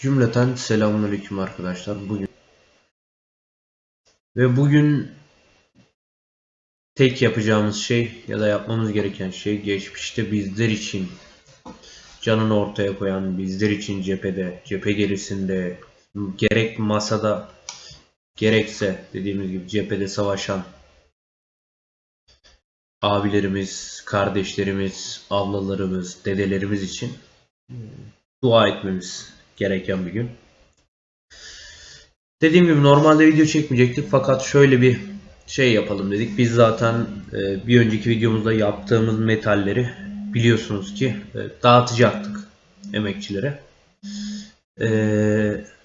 Cümleten selamünaleyküm arkadaşlar. Bugün ve bugün tek yapacağımız şey ya da yapmamız gereken şey geçmişte bizler için canını ortaya koyan, bizler için cephede, cephe gerisinde, gerek masada gerekse dediğimiz gibi cephede savaşan abilerimiz, kardeşlerimiz, ablalarımız, dedelerimiz için dua etmemiz gereken bir gün. Dediğim gibi normalde video çekmeyecektik fakat şöyle bir şey yapalım dedik. Biz zaten e, bir önceki videomuzda yaptığımız metalleri biliyorsunuz ki e, dağıtacaktık emekçilere. E,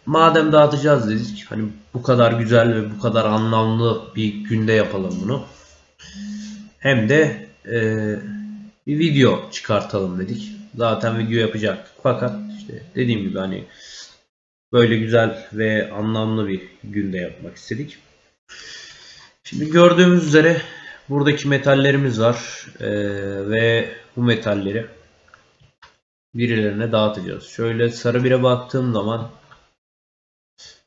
madem dağıtacağız dedik hani bu kadar güzel ve bu kadar anlamlı bir günde yapalım bunu. Hem de bir video çıkartalım dedik. Zaten video yapacaktık fakat işte dediğim gibi hani böyle güzel ve anlamlı bir günde yapmak istedik. Şimdi gördüğümüz üzere buradaki metallerimiz var ee, ve bu metalleri birilerine dağıtacağız. Şöyle sarı bire baktığım zaman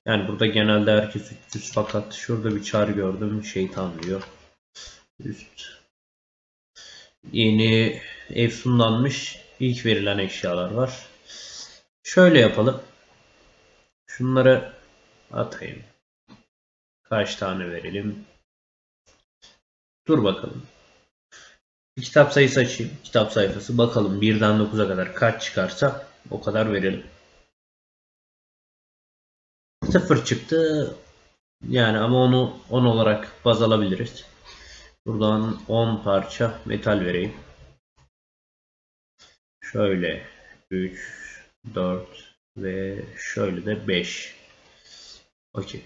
yani burada genelde herkes 300 fakat şurada bir çar gördüm şeytan diyor. Üst yeni efsunlanmış ilk verilen eşyalar var. Şöyle yapalım. Şunları atayım. Kaç tane verelim? Dur bakalım. Bir kitap sayısı açayım. Kitap sayfası. Bakalım 1'den 9'a kadar kaç çıkarsa o kadar verelim. 0 çıktı. Yani ama onu 10 olarak baz alabiliriz. Buradan 10 parça metal vereyim. Şöyle 3, 4 ve şöyle de 5. Okey.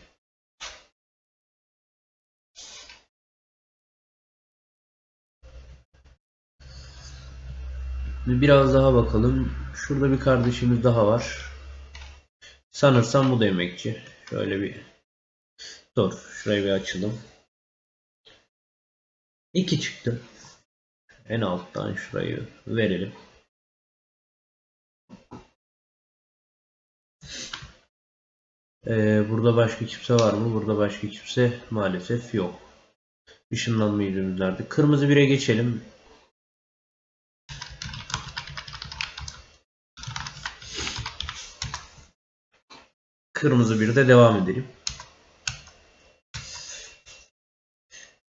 Biraz daha bakalım. Şurada bir kardeşimiz daha var. Sanırsam bu da emekçi. Şöyle bir dur. Şurayı bir açalım. 2 çıktı. En alttan şurayı verelim. Ee, burada başka kimse var mı? Burada başka kimse maalesef yok. Işınlanma yüzümüz nerede? Kırmızı bire geçelim. Kırmızı bir de devam edelim.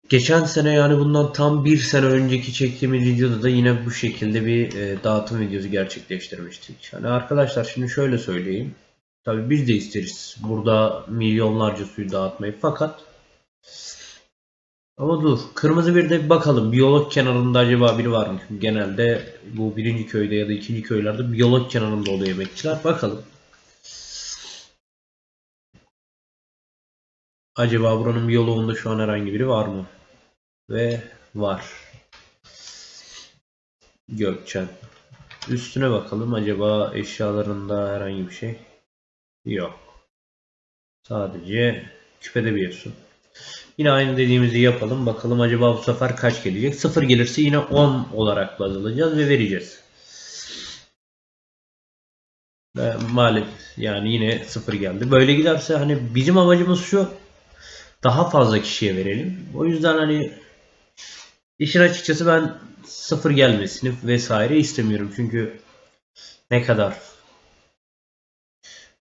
Geçen sene yani bundan tam bir sene önceki çektiğimiz videoda da yine bu şekilde bir e, dağıtım videosu gerçekleştirmiştik. Hani arkadaşlar şimdi şöyle söyleyeyim. Tabi biz de isteriz burada milyonlarca suyu dağıtmayı fakat ama dur kırmızı bir de bakalım biyolog kenarında acaba biri var mı? Çünkü genelde bu birinci köyde ya da ikinci köylerde biyolog kenarında oluyor emekçiler. Bakalım. Acaba buranın biyoloğunda şu an herhangi biri var mı? Ve var. Gökçen. Üstüne bakalım acaba eşyalarında herhangi bir şey yok. Sadece küpede bir Efsun. Yine aynı dediğimizi yapalım. Bakalım acaba bu sefer kaç gelecek? 0 gelirse yine 10 olarak baz alacağız ve vereceğiz. Ve maalesef yani yine 0 geldi. Böyle giderse hani bizim amacımız şu daha fazla kişiye verelim. O yüzden hani işin açıkçası ben 0 gelmesini vesaire istemiyorum. Çünkü ne kadar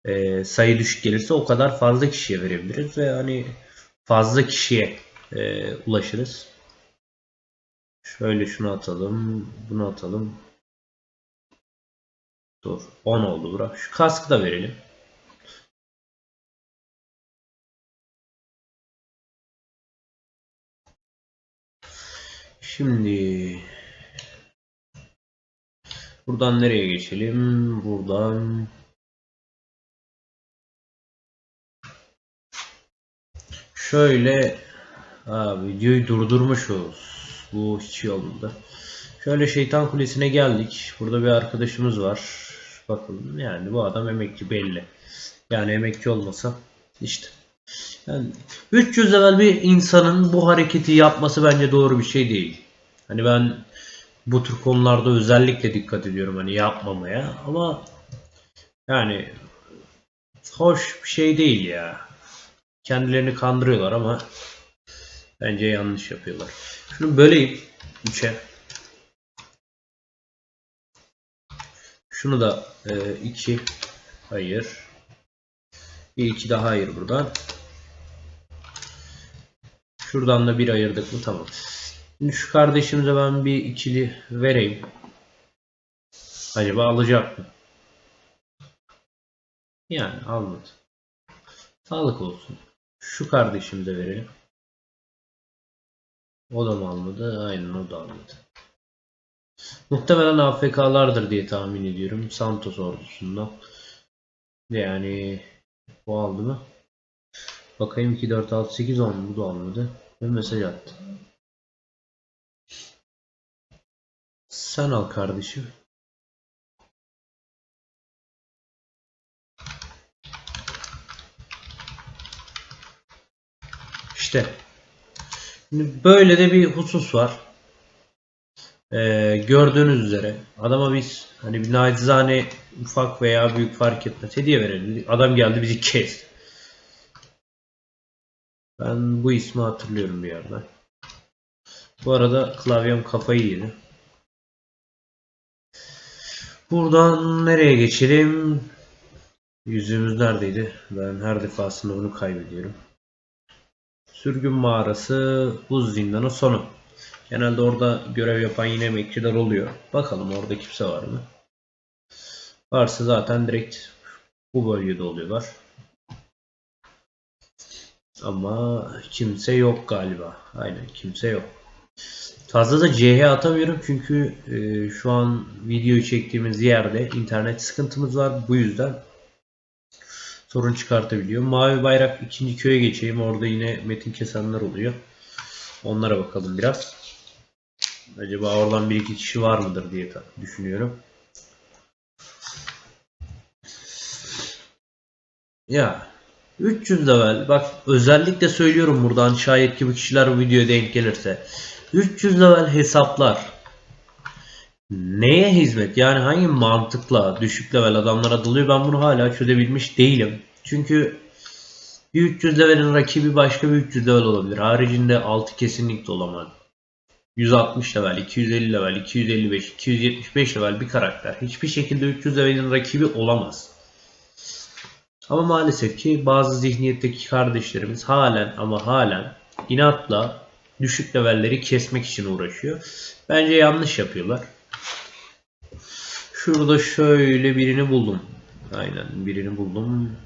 e, sayı düşük gelirse o kadar fazla kişiye verebiliriz ve hani fazla kişiye e, ulaşırız. Şöyle şunu atalım, bunu atalım. Dur, 10 oldu bura. Şu kaskı da verelim. Şimdi buradan nereye geçelim? Buradan Şöyle abi videoyu durdurmuşuz. Bu hiç iyi olmadı. Şöyle şeytan kulesine geldik. Burada bir arkadaşımız var. Bakın yani bu adam emekçi belli. Yani emekçi olmasa işte. Yani 300 level bir insanın bu hareketi yapması bence doğru bir şey değil. Hani ben bu tür konularda özellikle dikkat ediyorum hani yapmamaya ama yani hoş bir şey değil ya. Kendilerini kandırıyorlar ama bence yanlış yapıyorlar. Şunu böleyim 3'e. Şunu da 2 hayır. Bir 2 daha hayır buradan. Şuradan da bir ayırdık mı tamam. Şimdi şu kardeşimize ben bir ikili vereyim. Acaba alacak mı? Yani almadı. Sağlık olsun. Şu kardeşimize verelim. O da mı almadı? Aynen o da almadı. Muhtemelen AFK'lardır diye tahmin ediyorum. Santos ordusunda. Yani o aldı mı? Bakayım 2, 4, 6, 8, 10 bu da almadı. Ve mesaj attı. Sen al kardeşim. İşte. Böyle de bir husus var. Ee, gördüğünüz üzere adama biz hani bir nacizane ufak veya büyük fark etmez hediye verelim. Adam geldi bizi kes. Ben bu ismi hatırlıyorum bir yerden. Bu arada klavyem kafayı yedi. Buradan nereye geçelim? Yüzüğümüz neredeydi? Ben her defasında bunu kaybediyorum. Sürgün mağarası buz zindanı sonu. Genelde orada görev yapan yine emekçiler oluyor. Bakalım orada kimse var mı? Varsa zaten direkt bu bölgede oluyorlar. Ama kimse yok galiba. Aynen kimse yok. Fazla da CH atamıyorum çünkü e, şu an videoyu çektiğimiz yerde internet sıkıntımız var. Bu yüzden sorun çıkartabiliyor. Mavi bayrak ikinci köye geçeyim. Orada yine metin kesenler oluyor. Onlara bakalım biraz. Acaba oradan bir iki kişi var mıdır diye düşünüyorum. Ya 300 level bak özellikle söylüyorum buradan şayet ki bu kişiler bu videoya denk gelirse 300 level hesaplar neye hizmet yani hangi mantıkla düşük level adamlar adılıyor ben bunu hala çözebilmiş değilim. Çünkü bir 300 levelin rakibi başka bir 300 level olabilir. Haricinde 6 kesinlikle olamaz. 160 level, 250 level, 255, 275 level bir karakter. Hiçbir şekilde 300 levelin rakibi olamaz. Ama maalesef ki bazı zihniyetteki kardeşlerimiz halen ama halen inatla düşük levelleri kesmek için uğraşıyor. Bence yanlış yapıyorlar. Şurada şöyle birini buldum. Aynen birini buldum.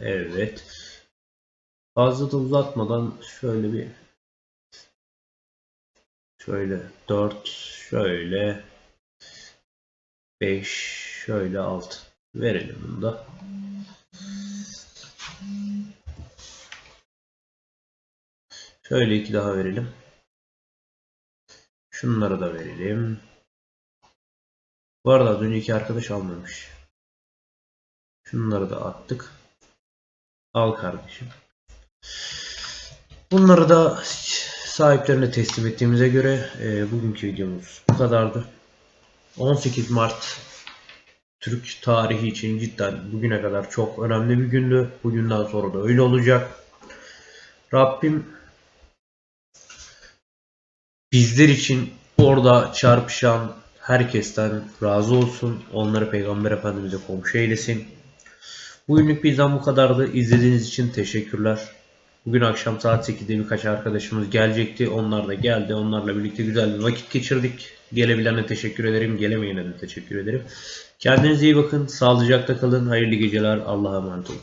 Evet. Fazla da uzatmadan şöyle bir şöyle 4 şöyle 5 şöyle 6 verelim bunu da. Şöyle iki daha verelim. Şunları da verelim. Bu arada az önceki arkadaş almamış. Şunları da attık. Al kardeşim. Bunları da sahiplerine teslim ettiğimize göre e, bugünkü videomuz bu kadardı. 18 Mart Türk tarihi için cidden bugüne kadar çok önemli bir gündü. Bugünden sonra da öyle olacak. Rabbim bizler için orada çarpışan herkesten razı olsun. Onları Peygamber Efendimiz'e komşu eylesin. Bugünlük bizden bu kadardı. İzlediğiniz için teşekkürler. Bugün akşam saat 8'de birkaç arkadaşımız gelecekti. Onlar da geldi. Onlarla birlikte güzel bir vakit geçirdik. Gelebilene teşekkür ederim. Gelemeyene de teşekkür ederim. Kendinize iyi bakın. Sağlıcakla kalın. Hayırlı geceler. Allah'a emanet olun.